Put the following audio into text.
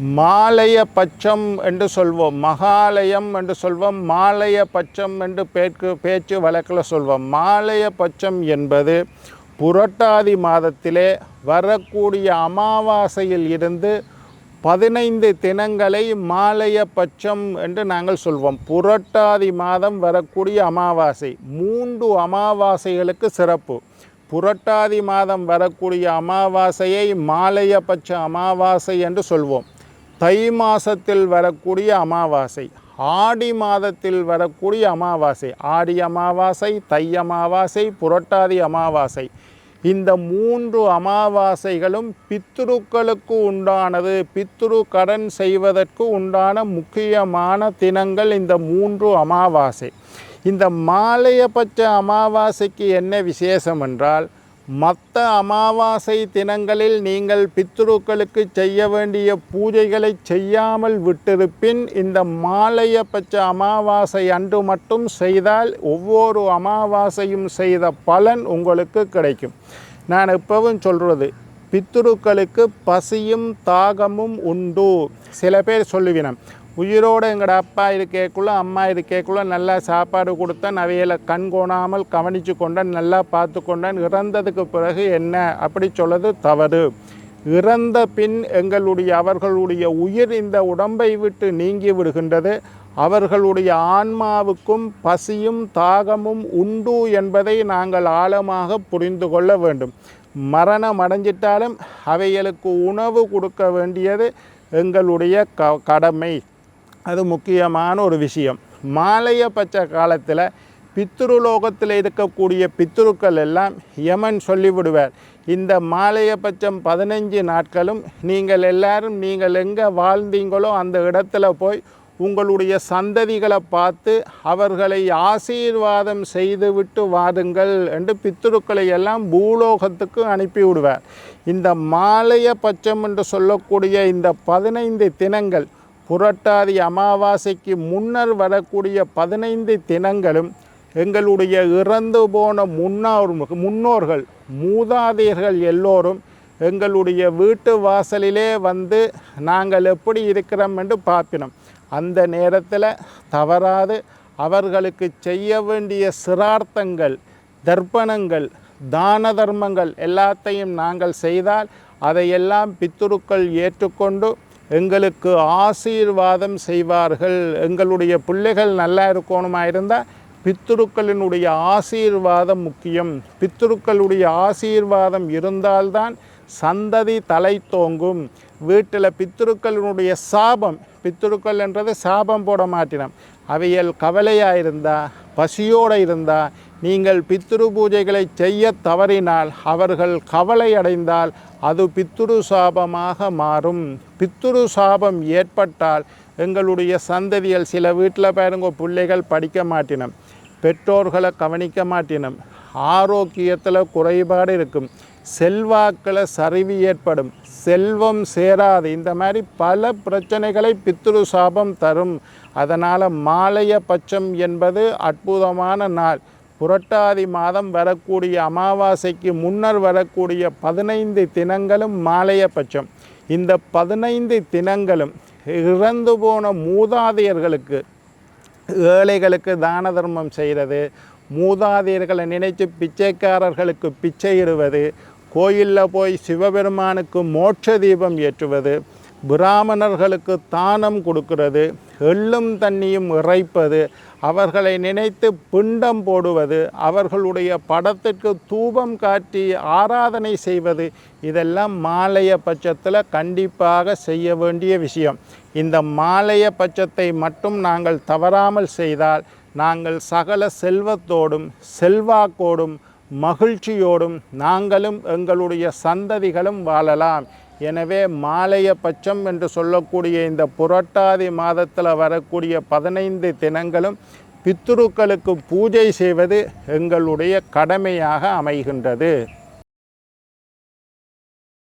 மாலய பட்சம் என்று சொல்வோம். மகாலயம் என்று சொல்வோம். மாலய பட்சம் என்று பேச்சு பேச்சு வழக்கில் சொல்வோம். மாலய பட்சம் என்பது புரட்டாதி மாதத்திலே வரக்கூடிய அமாவாசையில் இருந்து பதினைந்து தினங்களை மாலய பட்சம் என்று நாங்கள் சொல்வோம். புரட்டாதி மாதம் வரக்கூடிய அமாவாசை மூன்று அமாவாசைகளுக்கு சிறப்பு. புரட்டாதி மாதம் வரக்கூடிய அமாவாசையை மாலயபட்ச அமாவாசை என்று சொல்வோம். தை மாதத்தில் வரக்கூடிய அமாவாசை ஆடி மாதத்தில் வரக்கூடிய அமாவாசை ஆடி அமாவாசை தை அமாவாசை புரட்டாதி அமாவாசை இந்த மூன்று அமாவாசைகளும் பித்ருக்களுக்கு உண்டானது. பித்ரு கடன் செய்வதற்கு உண்டான முக்கியமான தினங்கள் இந்த மூன்று அமாவாசை. இந்த மாலையபட்ச அமாவாசைக்கு என்ன விசேஷம் என்றால் மற்ற அமாவாசை தினங்களில் நீங்கள் பித்ருக்களுக்கு செய்ய வேண்டிய பூஜைகளை செய்யாமல் விட்டிருப்பின் இந்த மாலையபட்ச அமாவாசை அன்று மட்டும் செய்தால் ஒவ்வொரு அமாவாசையும் செய்த பலன் உங்களுக்கு கிடைக்கும். நான் எப்பவும் சொல்கிறது பித்ருக்களுக்கு பசியும் தாகமும் உண்டு. சில பேர் சொல்லுவினம் உயிரோடு எங்களோட அப்பா இருக்கேக்குள்ள அம்மா இருக்கேக்குள்ள நல்லா சாப்பாடு கொடுத்தேன் அவைகளை கண் கோணாமல் கவனித்து கொண்டேன் நல்லா பார்த்து கொண்டேன் இறந்ததுக்கு பிறகு என்ன? அப்படி சொல்வது தவறு. இறந்த பின் எங்களுடைய அவர்களுடைய உயிர் இந்த உடம்பை விட்டு நீங்கி விடுகின்றது. அவர்களுடைய ஆன்மாவுக்கும் பசியும் தாகமும் உண்டு என்பதை நாங்கள் ஆழமாக புரிந்து கொள்ள வேண்டும். மரணம் அடைஞ்சிட்டாலும் அவைகளுக்கு உணவு கொடுக்க வேண்டியது எங்களுடைய க கடமை. அது முக்கியமான ஒரு விஷயம். மாலைய பச்சை காலத்தில் பித்ருலோகத்தில் இருக்கக்கூடிய பித்ருக்கள் எல்லாம் யமன் சொல்லிவிடுவார். இந்த மாலைய பட்சம் பதினஞ்சு நாட்களும் நீங்கள் எல்லாரும் நீங்கள் எங்கே வாழ்ந்தீங்களோ அந்த இடத்துல போய் உங்களுடைய சந்ததிகளை பார்த்து அவர்களை ஆசீர்வாதம் செய்துவிட்டு வாருங்கள் என்று பித்ருக்களை எல்லாம் பூலோகத்துக்கு அனுப்பிவிடுவார் இந்த மாலைய பட்சம் என்று சொல்லக்கூடிய இந்த பதினைந்து தினங்கள் புரட்டாதி அமாவாசைக்கு முன்னர் வரக்கூடிய பதினைந்து தினங்களும் எங்களுடைய இறந்து போன முன்னோர் முன்னோர்கள் மூதாதையர்கள் எல்லோரும் எங்களுடைய வீட்டு வாசலிலே வந்து நாங்கள் எப்படி இருக்கிறோம் என்று பார்ப்பினோம். அந்த நேரத்தில் தவறாது அவர்களுக்கு செய்ய வேண்டிய சிரார்த்தங்கள் தர்ப்பணங்கள் தான தர்மங்கள் எல்லாத்தையும் நாங்கள் செய்தால் அதையெல்லாம் பித்துருக்கள் ஏற்றுக்கொண்டு எங்களுக்கு ஆசீர்வாதம் செய்வார்கள். எங்களுடைய பிள்ளைகள் நல்லா இருக்கணுமா இருந்தால் பித்துருக்களினுடைய ஆசீர்வாதம் முக்கியம். பித்துருக்களுடைய ஆசீர்வாதம் இருந்தால்தான் சந்ததி தலை தோங்கும். வீட்டில் பித்துருக்களினுடைய சாபம் பித்துருக்கள் என்றது சாபம் போட மாட்டினோம். அவையல் கவலையாக இருந்தால் பசியோடு இருந்தால் நீங்கள் பித்ரு பூஜைகளை செய்ய தவறினால் அவர்கள் கவலை அடைந்தால் அது பித்துரு சாபமாக மாறும். பித்துரு சாபம் ஏற்பட்டால் எங்களுடைய சந்ததிகள் சில வீட்டில் பாருங்க பிள்ளைகள் படிக்க மாட்டினம். பெற்றோர்களை கவனிக்க மாட்டினம். ஆரோக்கியத்தில் குறைபாடு இருக்கும். செல்வாக்கில் சரிவு ஏற்படும். செல்வம் சேராது. இந்த மாதிரி பல பிரச்சனைகளை பித்ரு சாபம் தரும். அதனால் மாலைய பட்சம் என்பது அற்புதமான நாள். புரட்டாதி மாதம் வரக்கூடிய அமாவாசைக்கு முன்னர் வரக்கூடிய பதினைந்து தினங்களும் மாலைய பட்சம். இந்த பதினைந்து தினங்களும் இறந்து போன மூதாதையர்களுக்கு ஏழைகளுக்கு தான தர்மம் செய்கிறது மூதாதையர்களை நினைத்து பிச்சைக்காரர்களுக்கு பிச்சை இடுவது கோயிலில் போய் சிவபெருமானுக்கு மோட்ச தீபம் ஏற்றுவது பிராமணர்களுக்கு தானம் கொடுக்கிறது எள்ளும் தண்ணியும் இறைப்பது அவர்களை நினைத்து பிண்டம் போடுவது அவர்களுடைய படத்திற்கு தூபம் காட்டி ஆராதனை செய்வது இதெல்லாம் மாலைய பட்சத்தில் கண்டிப்பாக செய்ய வேண்டிய விஷயம். இந்த மாலைய பட்சத்தை மட்டும் நாங்கள் தவறாமல் செய்தால் நாங்கள் சகல செல்வத்தோடும் செல்வாக்கோடும் மகிழ்ச்சியோடும் நாங்களும் எங்களுடைய சந்ததிகளும் வாழலாம். எனவே மாலைய பட்சம் என்று சொல்லக்கூடிய இந்த புரட்டாதி மாதத்தில் வரக்கூடிய பதினைந்து தினங்களும் பித்துருக்களுக்கு பூஜை செய்வது எங்களுடைய கடமையாக அமைகின்றது.